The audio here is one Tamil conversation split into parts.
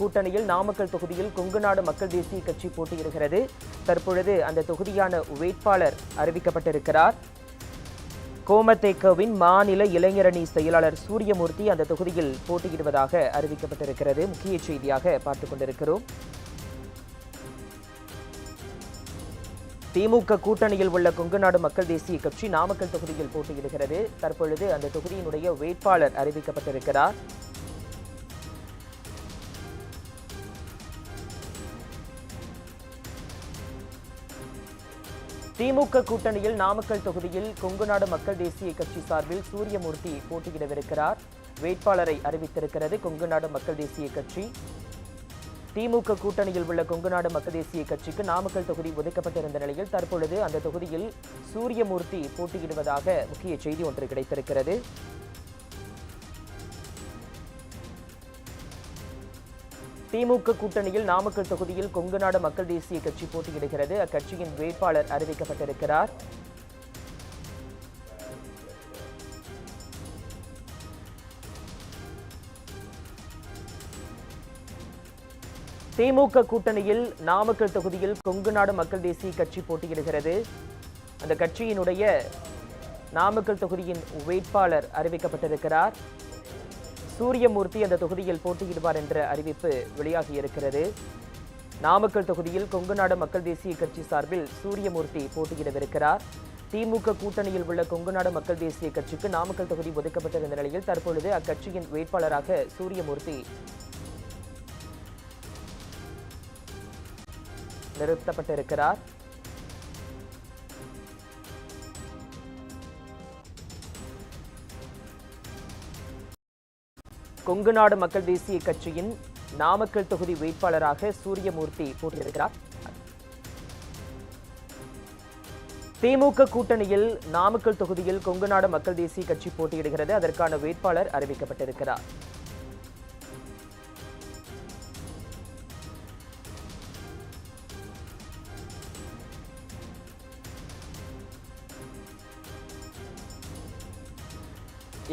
கூட்டணியில் நாமக்கல் தொகுதியில் கொங்குநாடு மக்கள் தேசிய கட்சி போட்டியிடுகிறது. தற்பொழுது அந்த தொகுதியான வேட்பாளர் அறிவிக்கப்பட்டிருக்கிறார். கோமதேக்கவின் மாநில இளைஞரணி செயலாளர் சூரியமூர்த்தி அந்த தொகுதியில் போட்டியிடுவதாக அறிவிக்கப்பட்டிருக்கிறது. முக்கிய செய்தியாக பார்த்துக் கொண்டிருக்கிறோம். திமுக கூட்டணியில் உள்ள கொங்குநாடு மக்கள் தேசிய கட்சி நாமக்கல் தொகுதியில் போட்டியிடுகிறது. தற்பொழுது அந்த தொகுதியினுடைய வேட்பாளர் அறிவிக்கப்பட்டிருக்கிறார். திமுக கூட்டணியில் நாமக்கல் தொகுதியில் கொங்குநாடு மக்கள் தேசிய கட்சி சார்பில் சூரியமூர்த்தி போட்டியிடவிருக்கிறார். வேட்பாளரை அறிவித்திருக்கிறது கொங்குநாடு மக்கள் தேசிய கட்சி. திமுக கூட்டணியில் உள்ள கொங்குநாடு மக்கள் தேசிய கட்சிக்கு நாமக்கல் தொகுதி ஒதுக்கப்பட்டிருந்த நிலையில் தற்பொழுது அந்த தொகுதியில் சூரியமூர்த்தி போட்டியிடுவதாக முக்கிய செய்தி ஒன்று கிடைத்திருக்கிறது. திமுக கூட்டணியில் நாமக்கல் தொகுதியில் கொங்குநாடு மக்கள் தேசிய கட்சி போட்டியிடுகிறது. அக்கட்சியின் வேட்பாளர் அறிவிக்கப்பட்டிருக்கிறார். திமுக கூட்டணியில் நாமக்கல் தொகுதியில் கொங்குநாடு மக்கள் தேசிய கட்சி போட்டியிடுகிறது. அந்த கட்சியினுடைய நாமக்கல் தொகுதியின் வேட்பாளர் அறிவிக்கப்பட்டிருக்கிறார். சூரியமூர்த்தி அந்த தொகுதியில் போட்டியிடுவார் என்ற அறிவிப்பு வெளியாகியிருக்கிறது. நாமக்கல் தொகுதியில் கொங்குநாடு மக்கள் தேசிய கட்சி சார்பில் சூரியமூர்த்தி போட்டியிடவிருக்கிறார். திமுக கூட்டணியில் உள்ள கொங்குநாடு மக்கள் தேசிய கட்சிக்கு நாமக்கல் தொகுதி ஒதுக்கப்பட்டிருந்த நிலையில் தற்பொழுது அக்கட்சியின் வேட்பாளராக சூரியமூர்த்தி நிறுத்தப்பட்டிருக்கிறார். கொங்கு நாடு மக்கள் தேசிய கட்சியின் நாமக்கல் தொகுதி வேட்பாளராக சூரியமூர்த்தி போட்டியிடுகிறார். திமுக கூட்டணியில் நாமக்கல் தொகுதியில் கொங்கு நாடு மக்கள் தேசிய கட்சி போட்டியிடுகிறது. அதற்கான வேட்பாளர் அறிவிக்கப்பட்டிருக்கிறார்.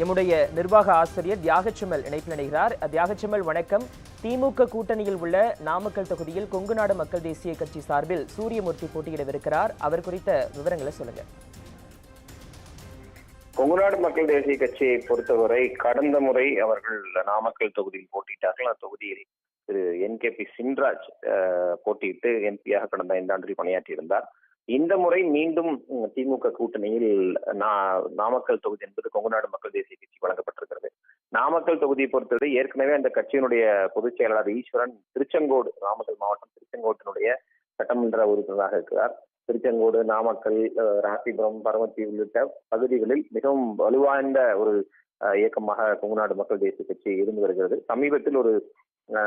எம்முடைய நிர்வாக ஆசிரியர் தியாகச்சிமல் இணைப்பில் இணைகிறார். தியாகச்சிமல் வணக்கம். திமுக கூட்டணியில் உள்ள நாமக்கல் தொகுதியில் கொங்கு நாடு மக்கள் தேசிய கட்சி சார்பில் சூரியமூர்த்தி போட்டியிடவிருக்கிறார். அவர் குறித்த விவரங்களை சொல்லுங்க. கொங்குநாடு மக்கள் தேசிய கட்சியை பொறுத்தவரை கடந்த முறை அவர்கள் நாமக்கல் தொகுதியில் போட்டியிட்டார்கள். அந்த தொகுதியில் Thiru N K P Chinraj போட்டியிட்டு எம்பியாக கடந்த ஐந்தாண்டு பணியாற்றியிருந்தார். இந்த முறை மீண்டும் திமுக கூட்டணியில் நா- நாமக்கல் தொகுதி என்பது கொங்குநாடு மக்கள் தேசிய கட்சி வழங்கப்பட்டிருக்கிறது. நாமக்கல் தொகுதியை பொறுத்தவரை ஏற்கனவே அந்த கட்சியினுடைய பொதுச் செயலாளர் ஈஸ்வரன் திருச்செங்கோடு நாமக்கல் மாவட்டம் திருச்செங்கோட்டினுடைய சட்டமன்ற உறுப்பினராக இருக்கிறார். திருச்செங்கோடு நாமக்கல் ராசிபுரம் பரமத்தி உள்ளிட்ட பகுதிகளில் மிகவும் வலுவாய்ந்த ஒரு இயக்கமாக கொங்குநாடு மக்கள் தேசிய கட்சி இருந்து வருகிறது. சமீபத்தில் ஒரு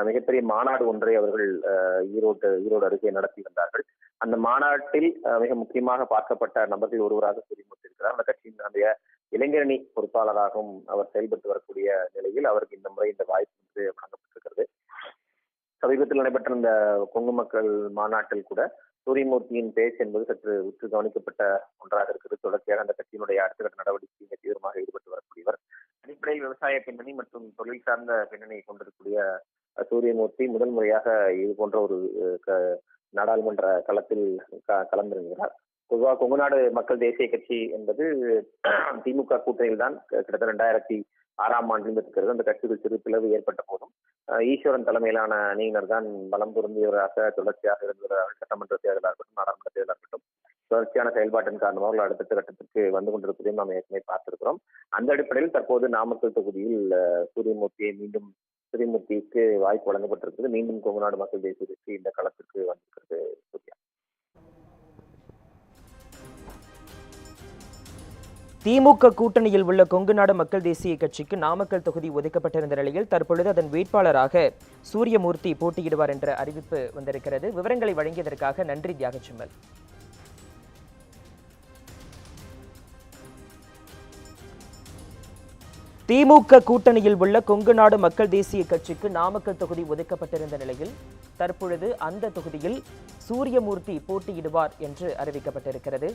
மிகப்பெரிய மாநாடு ஒன்றை அவர்கள் அஹ், ஈரோடு ஈரோடு அருகே நடத்தி வந்தார்கள். அந்த மாநாட்டில் மிக முக்கியமாக பார்க்கப்பட்ட நபர்கள் ஒருவராக சூரியமூர்த்தி இருக்கிறார் அந்த கட்சியினுடைய இளைஞரணி பொறுப்பாளராகவும் அவர் செயல்பட்டு வரக்கூடிய நிலையில் அவருக்கு இந்த முறை இந்த வாய்ப்பு வந்து வழங்கப்பட்டிருக்கிறது. சமீபத்தில் நடைபெற்ற இந்த கொங்கு மக்கள் மாநாட்டில் கூட சூரியமூர்த்தியின் பேச்சு என்பது சற்று உற்று கவனிக்கப்பட்ட ஒன்றாக இருக்கிறது. தொடர்ச்சியாக அந்த கட்சியினுடைய அடுத்த கட்ட நடவடிக்கையில் தீவிரமாக ஈடுபட்டு வரக்கூடியவர். அடிப்படையில் விவசாய பின்னணி மற்றும் தொழில் சார்ந்த பின்னணியை கொண்டிருக்கக்கூடிய சூரியமூர்த்தி முதல் முறையாக இது போன்ற ஒரு நாடாளுமன்ற களத்தில் கலந்திருக்கிறார். பொதுவாக கொங்குநாடு மக்கள் தேசிய கட்சி என்பது திமுக கூட்டணியில் தான் கிட்டத்தட்ட ரெண்டாயிரத்தி ஆறாம் ஆண்டில் இருக்கிறது அந்த கட்சிக்கு சிறு பிளவு ஏற்பட்ட போதும். அஹ், ஈஸ்வரன் தலைமையிலான அணியினர் தான் பலம் பொருந்தியவராக தொடர்ச்சியாக இருந்தவர்கள் சட்டமன்ற தேர்தலாக இருக்கட்டும் நாடாளுமன்ற தேர்தலாக இருக்கட்டும் தொடர்ச்சியான செயல்பாட்டின் காரணமாக அவர்கள் அடுத்த கட்டத்திற்கு வந்து கொண்டிருப்பதையும் நாம் ஏற்கனவே பார்த்திருக்கிறோம். அந்த அடிப்படையில் தற்போது நாமக்கல் தொகுதியில் சூரியமூர்த்தியை மீண்டும் ஸ்ரீமூர்த்திக்கு வாய்ப்பு வழங்கப்பட்டிருக்கிறது மீண்டும் கொங்குநாடு மக்கள் தேசியத்திற்கு இந்த களத்திற்கு வந்திருக்கிறது சூர்யா. திமுக கூட்டணியில் உள்ள கொங்குநாடு மக்கள் தேசிய கட்சிக்கு நாமக்கல் தொகுதி ஒதுக்கப்பட்டிருந்த நிலையில் தற்பொழுது அதன் வேட்பாளராக சூரியமூர்த்தி போட்டியிடுவார் என்ற அறிவிப்பு வந்திருக்கிறது. விவரங்களை வழங்கியதற்காக நன்றி தியாகச்செம்மல் திமுக கூட்டணியில் உள்ள கொங்கு நாடு மக்கள் தேசிய கட்சிக்கு நாமக்கல் தொகுதி ஒதுக்கப்பட்டிருந்த நிலையில் தற்பொழுது அந்த தொகுதியில் சூரியமூர்த்தி போட்டியிடுவார் என்று அறிவிக்கப்பட்டிருக்கிறது.